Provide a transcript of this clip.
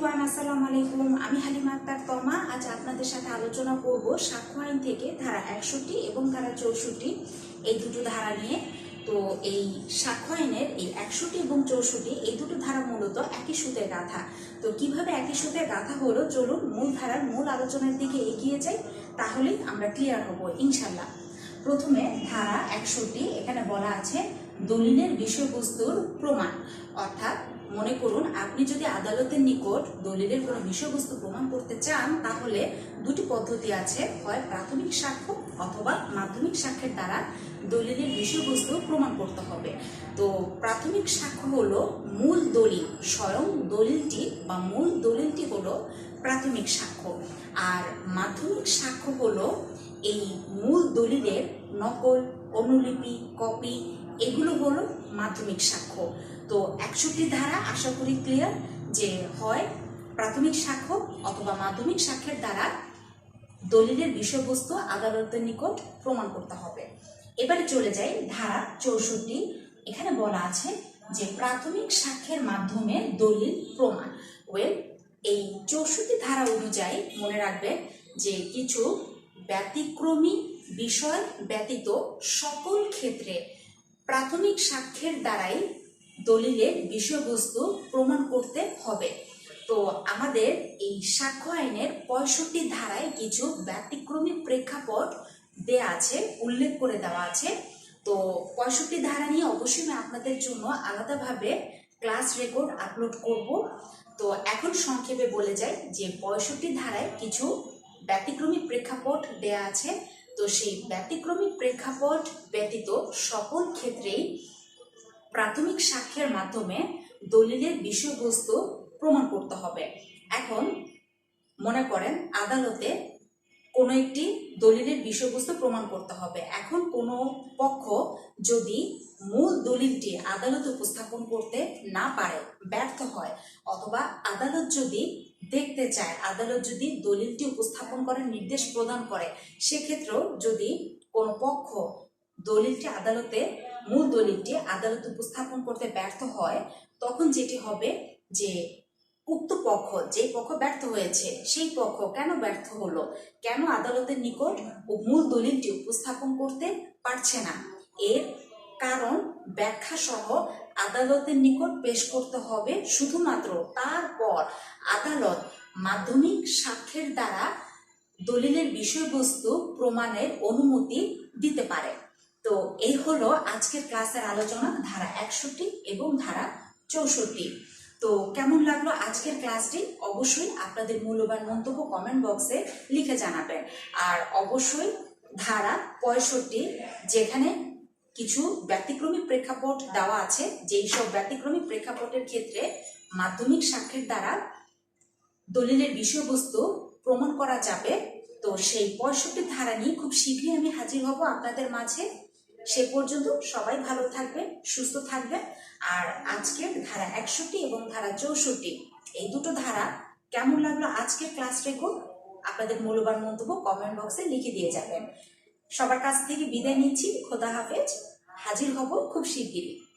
Everyone, আসসালামু আলাইকুম। আমি হালিমা আক্তার তমা। আজ আপনাদের সাথে আলোচনা করব সাক্ষ্য থেকে ধারা একষট্টি এবং ধারা চৌষট্টি, এই দুটো ধারা নিয়ে। তো এই সাক্ষ্য আইনের এই একষট্টি এবং চৌষট্টি, এই দুটো ধারা মূলত একই সুতের গাথা। তো কীভাবে একই সুতের গাথা হলো? চলুন মূল ধারার মূল আলোচনার দিকে এগিয়ে যাই, তাহলেই আমরা ক্লিয়ার হব ইনশাল্লাহ প্রথমে ধারা একষট্টি, এখানে বলা আছে দলিলের বিষয়বস্তুর প্রমাণ। অর্থাৎ মনে করুন, আপনি যদি আদালতের নিকট দলিলের কোনো বিষয়বস্তু প্রমাণ করতে চান, তাহলে দুটি পদ্ধতি আছে। হয় প্রাথমিক সাক্ষ্য অথবা মাধ্যমিক সাক্ষ্যের দ্বারা দলিলের বিষয়বস্তু প্রমাণ করতে হবে। তো প্রাথমিক সাক্ষ্য হলো মূল দলিল, স্বয়ং দলিলটি বা মূল দলিলটি হলো প্রাথমিক সাক্ষ্য। আর মাধ্যমিক সাক্ষ্য হলো এই মূল দলিলের নকল, অনুলিপি, কপি, এগুলো হলো মাধ্যমিক সাক্ষ্য। তো একষট্টি ধারা আশা করি ক্লিয়ার যে হয় প্রাথমিক সাক্ষ্য অথবা মাধ্যমিক সাক্ষ্যের দ্বারা দলিলের বিষয়বস্তু আদালতের নিকট প্রমাণ করতে হবে। এবারে চলে যাই ধারা চৌষট্টি। এখানে বলা আছে যে প্রাথমিক সাক্ষ্যের মাধ্যমে দলিল প্রমাণ। ওয়েল এই চৌষট্টি ধারা অনুযায়ী মনে রাখবেন যে কিছু ব্যতিক্রমী বিষয় ব্যতীত সকল ক্ষেত্রে প্রাথমিক সাক্ষ্যের দ্বারাই দলিলের বিষয়বস্তু প্রমাণ করতে হবে। তো আমাদের এই সাক্ষ্য আইনের পঁয়ষট্টি ধারায় কিছু ব্যতিক্রমী প্রেক্ষাপট দেয়া আছে, উল্লেখ করে দেওয়া আছে। তো পঁয়ষট্টি ধারা নিয়ে অবশ্যই আমি আপনাদের জন্য আলাদাভাবে ক্লাস রেকর্ড আপলোড করব। তো এখন সংক্ষেপে বলে যাই যে পঁয়ষট্টি ধারায় কিছু ব্যতিক্রমী প্রেক্ষাপট দেয়া আছে। তো সেই ব্যতিক্রমী প্রেক্ষাপট ব্যতীত সকল ক্ষেত্রেই প্রাথমিক সাক্ষ্যের মাধ্যমে দলিলের বিষয়বস্তু প্রমাণ করতে হবে। এখন মনে করেন আদালতে কোনো একটি দলিলের বিষয়বস্তু প্রমাণ করতে হবে। এখন কোনো পক্ষ যদি মূল দলিলটি আদালতে উপস্থাপন করতে না পারে, ব্যর্থ হয়, অথবা আদালত যদি দেখতে চায়, আদালত যদি দলিলটি উপস্থাপন করার নির্দেশ প্রদান করে, সেক্ষেত্রেও যদি কোনো পক্ষ দলিলটি আদালতে, মূল দলিলটি আদালতে উপস্থাপন করতে ব্যর্থ হয়, তখন যেটি হবে যে উক্ত পক্ষ যে পক্ষ ব্যর্থ হয়েছে, সেই পক্ষ কেন ব্যর্থ হলো? কেন আদালতের নিকট মূল দলিলটি উপস্থাপন করতে পারছে না? এর কারণ ব্যাখ্যা সহ আদালতের নিকট পেশ করতে হবে শুধুমাত্র তারপর আদালত মাধ্যমিক সাক্ষ্যের দ্বারা দলিলের বিষয়বস্তু প্রমাণের অনুমতি দিতে পারে। তো এই হলো আজকের ক্লাসের আলোচনা, ধারা একষট্টি এবং ধারা চৌষট্টি। তো কেমন লাগল আজকের ক্লাসটি? অবশ্যই আপনাদের মূল্যবান মন্তব্য কমেন্ট বক্সে লিখে জানাবেন। আর অবশ্যই ধারা পঁয়ষট্টি, যেখানে কিছু ব্যতিক্রমী প্রেক্ষাপট দেওয়া আছে, যেই সব ব্যতিক্রমী প্রেক্ষাপটের ক্ষেত্রে মাধ্যমিক সাক্ষ্যের দ্বারা দলিলের বিষয়বস্তু প্রমাণ করা যাবে। তো সেই পঁয়ষট্টি ধারা নিয়ে খুব শীঘ্রই আমি হাজির হব আপনাদের মাঝে। সে পর্যন্ত সবাই ভালো থাকবে সুস্থ থাকবে আর আজকের ধারা একষট্টি এবং ধারা চৌষট্টি, এই দুটো ধারা কেমন লাগল আজকের ক্লাস রেকর্ড? আপনাদের মূল্যবান মন্তব্য কমেন্ট বক্সে লিখে দিয়ে যাবেন। সবার কাছ থেকে বিদায় নিচ্ছি। খোদা হাফেজ। হাজির হব খুব শিগগিরই।